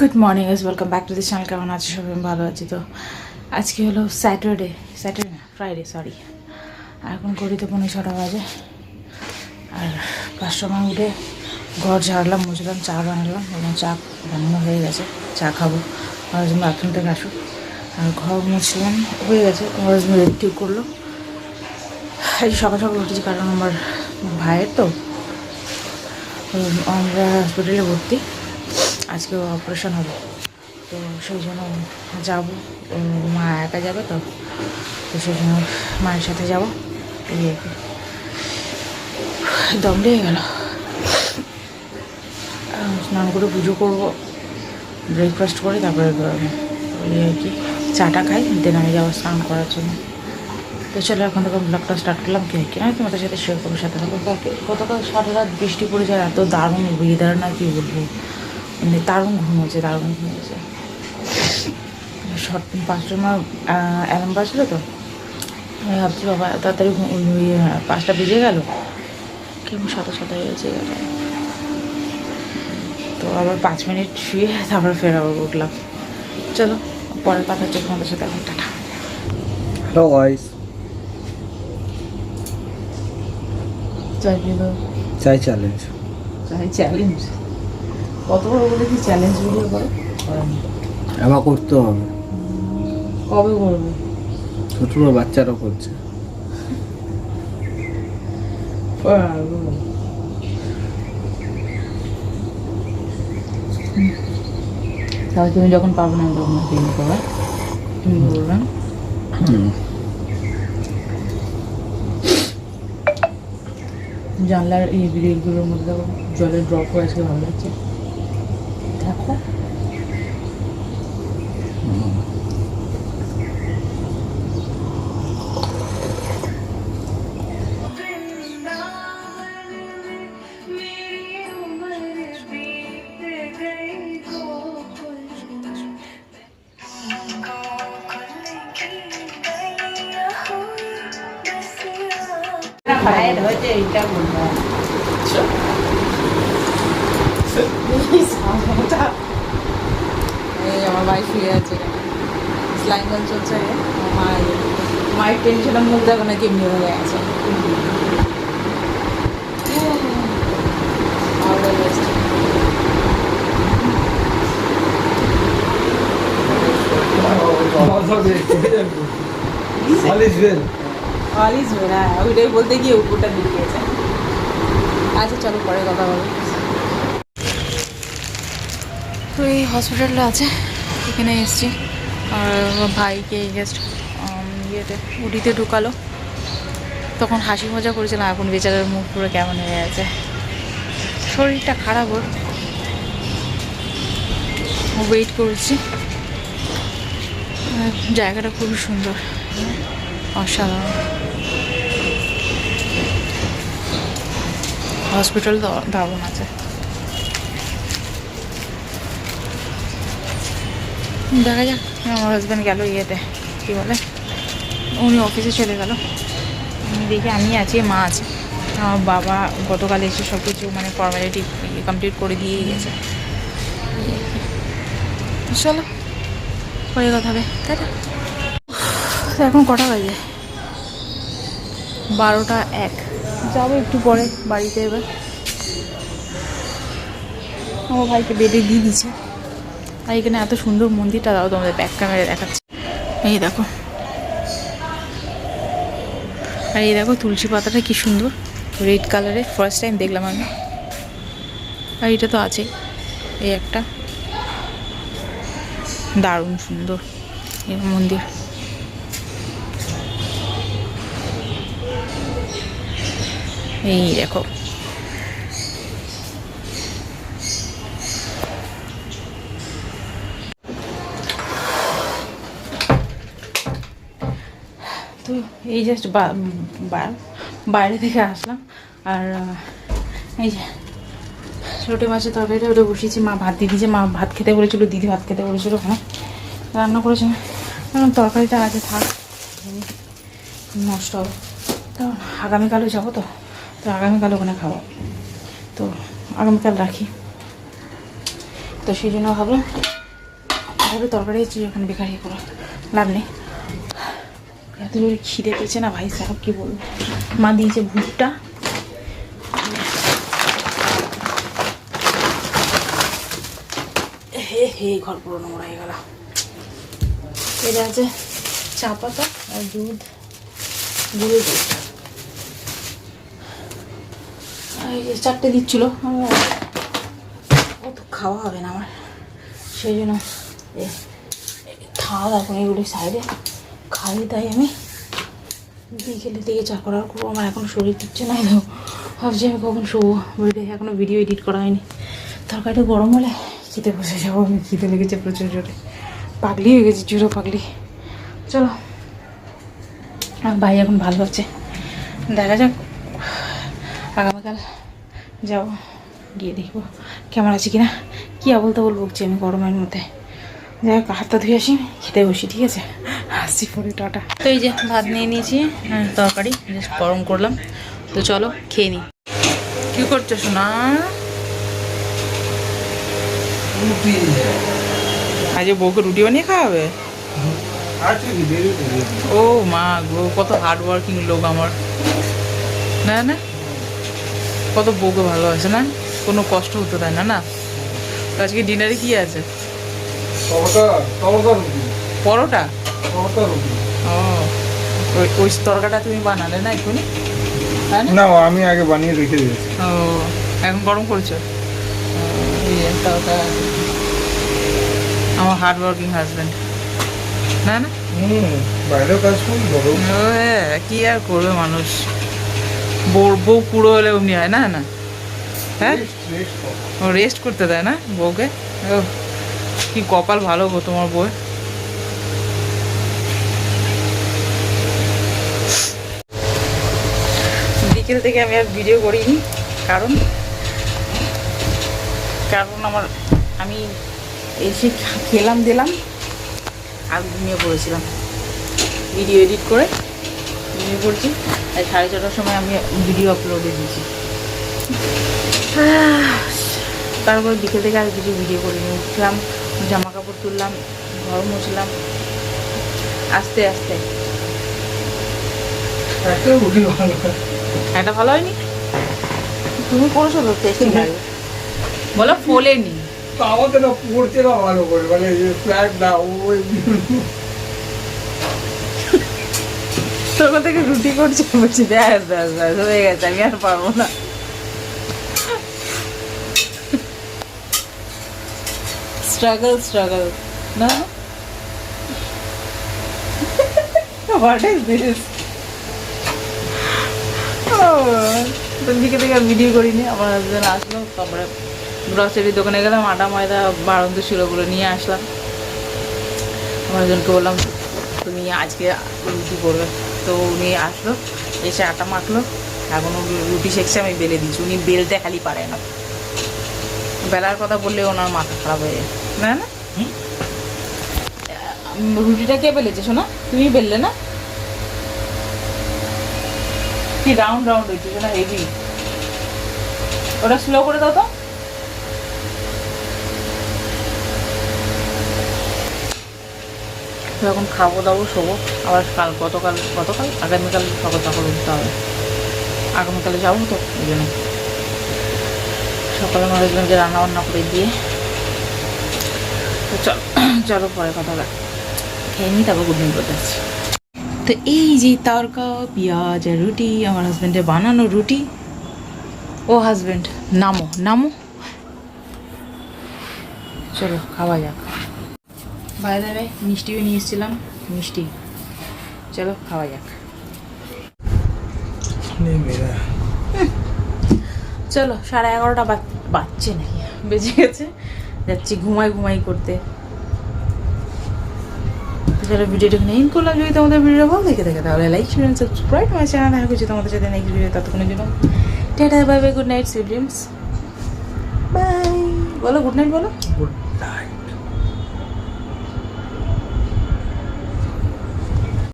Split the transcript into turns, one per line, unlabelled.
Good morning is welcome back to this channel কেমন আছে সবাই? ভালো আছি তো। আজকে হলো স্যাটারডে স্যাটারডে না ফ্রাইডে সরি এখন ঘড়িতে পনেরো ছটা বাজে। আর কাস্টমার উঠে ঘর ঝাড়লাম, মুছলাম, চা বানালাম এবং চা বানানো হয়ে গেছে। চা খাব। জন্য বাথরুম থেকে আসুক আর ঘর মুছলাম, হয়ে গেছে। হাজব্যান্ড রেডি করল। এই সকাল সকাল উঠেছি কারণ আমার ভাইয়ের তো। আমরা হসপিটালে ভর্তি। আজকে অপারেশন হবে। তো সেই জন্য যাব। মা একা যাবে তো। তো সেই জন্য মায়ের সাথে যাব। দম লেগে গেল। স্নান করে পুজো করব। ব্রেকফাস্ট করে তারপরে ওই আর কি চাটা খাই দেন আমি যাব স্নান করার জন্য। তো চলো এখন থেকে ব্লগটা স্টার্ট করলাম। কি কি আমি তোমাদের সাথে শেয়ার করব সাথে থাকব গতকাল সারা রাত বৃষ্টি পড়েছে আর এত দারুণ ওয়েদার না কি বলব? মানে দারুণ ঘুম হয়েছে দারুণ ঘুম হয়েছে। শর্ট পাঁচটার সময় অ্যালার্ম বাজলো তো। আমি ভাবছি বাবা তাড়াতাড়ি পাঁচটা বেজে গেল? কেমন সাদা সাদা হয়েছে তো আবার পাঁচ মিনিট শুয়ে তারপরে ফের আবার উঠলাম। চলো পরের কথা হচ্ছে তোমাদের সাথে এখন টাটা।
হ্যালো গাইস
চাই
চাই চ্যালেঞ্জ
চাই চ্যালেঞ্জ কত বড় বলে কি চ্যালেঞ্জ ভিডিও করে?
আমার করতে হবে।
কবে করবে?
ছোট ছোট বাচ্চারাও করছে।
তাহলে তুমি যখন পাবে না তখন তুমি করবে। তুমি করবে জানলার এই গ্রিলগুলোর মধ্যে জলের ড্রপ হয়ে আজকে ভালো লাগছে।
khúc
phải nữa chứ cho mình ờ. ভাই শুয়ে আছে স্লাইম গান চলছে আমার মা মায়ের টেনশনের মধ্যে এখন নাকি এমনি হয়ে well, হ্যাঁ। ওইটাই বলতে গিয়ে উপরটা দিয়েছে আচ্ছা চলো পরে কথা বলো তো এই হসপিটালটা আছে? এখানে এসছি। ভাইকে জাস্ট ইয়েতে উটিতে ঢুকালো। তখন হাসি মজা করেছিলাম, এখন বেচারার মুখ পুরো কেমন হয়ে আছে শরীরটা খারাপ ওর। ওয়েট করছি। জায়গাটা খুবই সুন্দর। অসাধারণ। হসপিটাল দারুণ আছে। দেখা যাক। আমার হাজব্যান্ড গেল ইয়েতে। কী বলে? উনি অফিসে চলে গেল। দেখি আমি আছি, মা আছে। আমার বাবা গতকাল এসে সব কিছু মানে ফর্মালিটি কমপ্লিট করে দিয়েই গেছে। চলো, পরে কথা হবে। তাই না এখন কটা বাজে? বারোটা এক। যাব একটু পরে বাড়িতে এবার। আমার ভাইকে বেডে দিয়ে দিছে আর এখানে এত সুন্দর মন্দিরটা, দাও তোমাদের ব্যাক ক্যামেরা দেখাচ্ছে। এই দেখো। আর এই দেখো তুলসী পাতাটা কি সুন্দর। রেড কালারের ফার্স্ট টাইম দেখলাম আমি। আর এটা তো আছেই এই একটা। দারুণ সুন্দর এই মন্দির। এই দেখো। তো এই জাস্ট বাইরে থেকে আসলাম। আর এই যে, ছোটো মাছের তরকারিটা ওটা বসিয়েছি। মা ভাত দিদি যে মা ভাত খেতে বলেছিল, দিদি ভাত খেতে বলেছিল ওখানে। রান্না করেছে। এখন তরকারিটা আছে থাক। নষ্ট হবে। তো আগামীকালও যাব তো। তো আগামীকাল ওখানে খাব। তো আগামীকাল রাখি। তো সেই জন্য ভাবলাম তাহলে তরকারি ওখানে বেকারি করো। লাভ নেই। এত খিদে পেয়েছে না ভাই, সাহেব কি বলব? মা দিয়েছে ভুট্টা। হে হে, ঘর পুরো নোংরা হয়ে গেল। এটা আছে চা পাতা আর দুধ গুঁড়ো দুধ চারটে দিচ্ছিল। আমার অত খাওয়া হবে না আমার। সেই জন্য খাওয়া দাওয়া এগুলো সাইডে। খাই তাই আমি বিকেলের দিকে চা করার করব। আমার এখন শরীর দিচ্ছে না তো ভাবছি আমি কখন শোবো। বলে এখনও ভিডিও এডিট করা হয়নি। তরকারিটা গরম হলে খেতে বসে যাব আমি। খিদে লেগেছে প্রচুর জোরে। পাগলি হয়ে গেছি, জোরে পাগলি। চলো। আর ভাই এখন ভালো আছে। দেখা যাক। আগামীকাল যাব গিয়ে দেখব কেমন আছে কিনা। কী বলতে বলব বকছি আমি গরমের মধ্যে। যাই হোক, হাতটা ধুয়ে আসি, খেতে বসি, ঠিক আছে? আসছি পরে টাটা। তো এই যে ভাত নিয়ে নিয়েছি হ্যাঁ তরকারি জাস্ট গরম করলাম। তো চলো খেয়ে নিই কী করছ সোনা? আজ বউকে রুটি বানিয়ে খাওয়াবে?
আছে
ও মা গো কত হার্ড ওয়ার্কিং লোক আমার। না না? কত বউকে ভালোবাসে না? কোনো কষ্ট হতে দেয় না না? আজকে ডিনারে কি আছে? পরোটা? ওই তরকাটা তুমি বানালে না এক্ষুনি? না?
আমি আগে বানিয়ে রেখে দিয়েছি।
ও এখন গরম করছ। আমার হার্ড ওয়ার্কিং হাজব্যান্ড না? না
বাইরেও কাজ করি বড়
ও হ্যাঁ, কি আর করবে মানুষ? বউ বউ পুরো হলে অমনি হয় না না? হ্যাঁ? ও রেস্ট করতে দেয় না বউকে? কি কপাল ভালো গো তোমার বউ বিকেল থেকে আমি আর ভিডিও করিনি, কারণ কারণ আমার, আমি এসে খেলাম দিলাম, আর ঘুমিয়ে পড়েছিলাম। ভিডিও এডিট করে ঘুমিয়ে পড়ছি আর সাড়ে ছটার সময় আমি ভিডিও আপলোডে দিয়েছি। তারপর বিকেল থেকে আর কিছু ভিডিও করিনি। উঠলাম জামা কাপড় তুললাম, ঘর মুছলাম, আস্তে আস্তে। এটা ভালো হয়নি? তুমি করেছ তো টেস্টি লাগবে বলো ফোলেনি।
তো না পড়তে না ভালো করে মানে ফ্ল্যাট না ওই
তোর থেকে রুটি করছি? বলছি ব্যাস ব্যাস ব্যাস হয়ে গেছে আমি আর পারব না। স্ট্রাগল স্ট্রাগল না? হোয়াট ইজ দিস তো দিকে থেকে ভিডিও করিনি। আমার হাজব্যান্ড আসলো তারপরে গ্রসারি দোকানে গেলাম আটা ময়দা বাড়ন্ত ছিল নিয়ে আসলাম। আমার হাজব্যান্ডকে বললাম তুমি আজকে রুটি করবে। তো উনি আসলো এসে আটা মাখলো। এখন রুটি শেখছে আমি বেলে দিচ্ছি উনি বেলতে খালি পারে না। বেলার কথা বললে ওনার মাথা খারাপ হয়ে যায়। না না? রুটিটা কে বেলেছে শোনা? তুমি বেললে না? কি রাউন্ড রাউন্ড হয়েছে? শোনা হেভি ওটা স্লো করে দাও তো। এখন খাব, দাবো, শোবো। আবার কাল, গতকাল গতকাল? আগামীকাল সকাল সকাল উঠতে হবে। আগামীকালে যাব তো ওই জন্য। সকালে আমার হাজব্যান্ডকে রান্না বান্না করে দিয়ে। তো চল, চলো পরে কথা খেয়ে নিই, তারপর গুড নাইট করতে তো এই যে তরকা পেঁয়াজ আর রুটি আমার হাজব্যান্ডের বানানো রুটি। ও হাজব্যান্ড নামো নামো। চলো খাওয়া যাক। বাইরে মিষ্টিও নিয়ে এসেছিলাম মিষ্টি। চলো খাওয়া যাক। চলো সাড়ে এগারোটা বাজ- বাজছে নাকি? বেজে গেছে। যাচ্ছি ঘুমাই ঘুমাই করতে। তো চলো ভিডিওটা ইন করলাম যদি তোমাদের ভিডিও ভালো দেখে থাকে, তাহলে লাইক শেয়ার সাবস্ক্রাইব আমার চ্যানেল দেখা করছি তোমাদের সাথে নেক্সট ভিডিও ততক্ষণের জন্য tata bye bye good night sweet dreams bye বলো গুড নাইট বলো।
Good night